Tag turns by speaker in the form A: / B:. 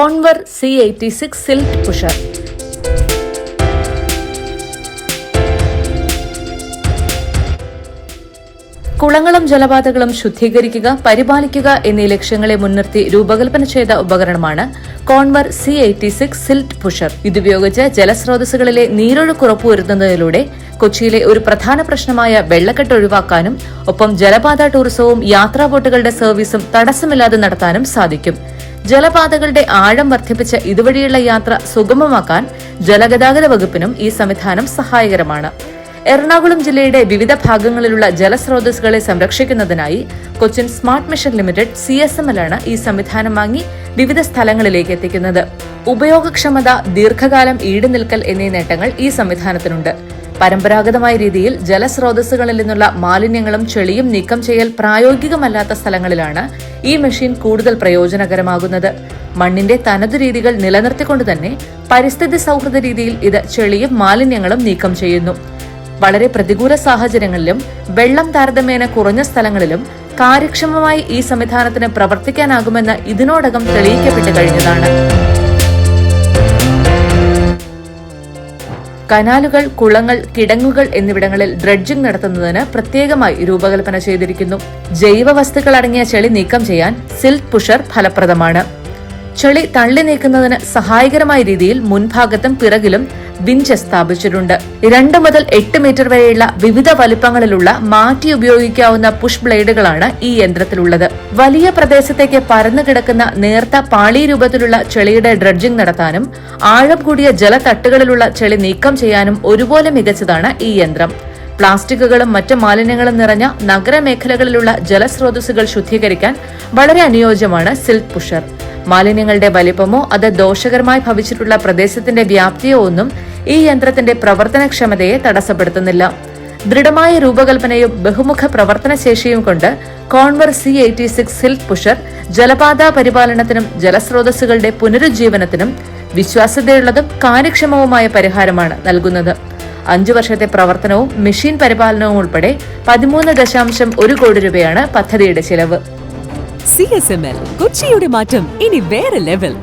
A: Conver C eighty six silk pusher കുളങ്ങളും ജലപാതകളും ശുദ്ധീകരിക്കുക പരിപാലിക്കുക എന്നീ ലക്ഷ്യങ്ങളെ മുൻനിർത്തി രൂപകൽപ്പന ചെയ്ത ഉപകരണമാണ് Conver C eighty six silt pusher ഇതുപയോഗിച്ച് ജലസ്രോതസ്സുകളിലെ നീരൊഴുക്ക് ഉറപ്പുവരുത്തുന്നതിലൂടെ കൊച്ചിയിലെ ഒരു പ്രധാന പ്രശ്നമായ വെള്ളക്കെട്ട് ഒഴിവാക്കാനും ഒപ്പം ജലപാത ടൂറിസവും യാത്രാ ബോട്ടുകളുടെ സർവീസും തടസ്സമില്ലാതെ നടത്താനും സാധിക്കും. ജലപാതകളുടെ ആഴം വർദ്ധിപ്പിച്ച ഇതുവഴിയുള്ള യാത്ര സുഗമമാക്കാൻ ജലഗതാഗത വകുപ്പിനും ഈ സംവിധാനം സഹായകരമാണ്. എറണാകുളം ജില്ലയുടെ വിവിധ ഭാഗങ്ങളിലുള്ള ജലസ്രോതസ്സുകളെ സംരക്ഷിക്കുന്നതിനായി Cochin smart mission limited C S M ആണ് ഈ സംവിധാനം വാങ്ങി വിവിധ സ്ഥലങ്ങളിലേക്ക് എത്തിക്കുന്നത്. ഉപയോഗക്ഷമത ദീർഘകാലം ഈടുനിൽക്കൽ എന്നീ നേട്ടങ്ങൾ ഈ സംവിധാനത്തിനുണ്ട്. പരമ്പരാഗതമായ രീതിയിൽ ജലസ്രോതസ്സുകളിൽ നിന്നുള്ള മാലിന്യങ്ങളും ചെളിയും നീക്കം ചെയ്യൽ പ്രായോഗികമല്ലാത്ത സ്ഥലങ്ങളിലാണ് ഈ മെഷീൻ കൂടുതൽ പ്രയോജനകരമാകുന്നത്. മണ്ണിന്റെ തനതു രീതികൾ നിലനിർത്തിക്കൊണ്ട് തന്നെ പരിസ്ഥിതി സൗഹൃദ രീതിയിൽ ഇത് ചെളിയും മാലിന്യങ്ങളും നീക്കം ചെയ്യുന്നു. വളരെ പ്രതികൂല സാഹചര്യങ്ങളിലും വെള്ളം താരതമ്യേന കുറഞ്ഞ സ്ഥലങ്ങളിലും കാര്യക്ഷമമായി ഈ സംവിധാനത്തിന് പ്രവർത്തിക്കാനാകുമെന്ന് ഇതിനോടകം തെളിയിക്കപ്പെട്ടു കഴിഞ്ഞതാണ്. കനാലുകൾ കുളങ്ങൾ കിടങ്ങുകൾ എന്നിവിടങ്ങളിൽ ഡ്രഡ്ജിംഗ് നടത്തുന്നതിന് പ്രത്യേകമായി രൂപകൽപ്പന ചെയ്തിരിക്കുന്നു. ജൈവ വസ്തുക്കൾ അടങ്ങിയ ചെളി നീക്കം ചെയ്യാൻ സിൽക്ക് പുഷർ ഫലപ്രദമാണ്. ചെളി തള്ളി നീക്കുന്നതിന് സഹായകരമായ രീതിയിൽ മുൻഭാഗത്തും പിറകിലും വിഞ്ച് സ്ഥാപിച്ചിട്ടുണ്ട്. രണ്ട് മുതൽ എട്ട് മീറ്റർ വരെയുള്ള വിവിധ വലുപ്പങ്ങളിലുള്ള മാറ്റി ഉപയോഗിക്കാവുന്ന പുഷ് ബ്ലേഡുകളാണ് ഈ യന്ത്രത്തിലുള്ളത്. വലിയ പ്രദേശത്തേക്ക് പരന്നു കിടക്കുന്ന നേർത്ത പാളി രൂപത്തിലുള്ള ചെളിയുടെ ഡ്രഡ്ജിംഗ് നടത്താനും ആഴം കൂടിയ ജലത്തട്ടുകളിലുള്ള ചെളി നീക്കം ചെയ്യാനും ഒരുപോലെ മികച്ചതാണ് ഈ യന്ത്രം. പ്ലാസ്റ്റിക്കുകളും മറ്റ് മാലിന്യങ്ങളും നിറഞ്ഞ നഗരമേഖലകളിലുള്ള ജലസ്രോതസ്സുകൾ ശുദ്ധീകരിക്കാൻ വളരെ അനുയോജ്യമാണ് സിൽക്ക് പുഷർ. മാലിന്യങ്ങളുടെ വലിപ്പമോ അത് ദോഷകരമായി ഭവിച്ചിട്ടുള്ള പ്രദേശത്തിന്റെ വ്യാപ്തിയോ ഒന്നും ഈ യന്ത്രത്തിന്റെ പ്രവർത്തനക്ഷമതയെ തടസ്സപ്പെടുത്തുന്നില്ല. ദൃഢമായ രൂപകൽപ്പനയും ബഹുമുഖ പ്രവർത്തനശേഷിയും കൊണ്ട് Conver C eighty six silk pusher ജലപാത പരിപാലനത്തിനും ജലസ്രോതസ്സുകളുടെ പുനരുജ്ജീവനത്തിനും വിശ്വാസ്യതയുള്ളതും കാര്യക്ഷമവുമായ പരിഹാരമാണ് നൽകുന്നത്. അഞ്ചു വർഷത്തെ പ്രവർത്തനവും മെഷീൻ പരിപാലനവും ഉൾപ്പെടെ പതിമൂന്ന് ദശാംശം ഒരു കോടി രൂപയാണ് പദ്ധതിയുടെ ചിലവ്.
B: സി എസ് എം എൽ കൊച്ചിയുടെ മാറ്റം ഇനി വേറെ ലെവൽ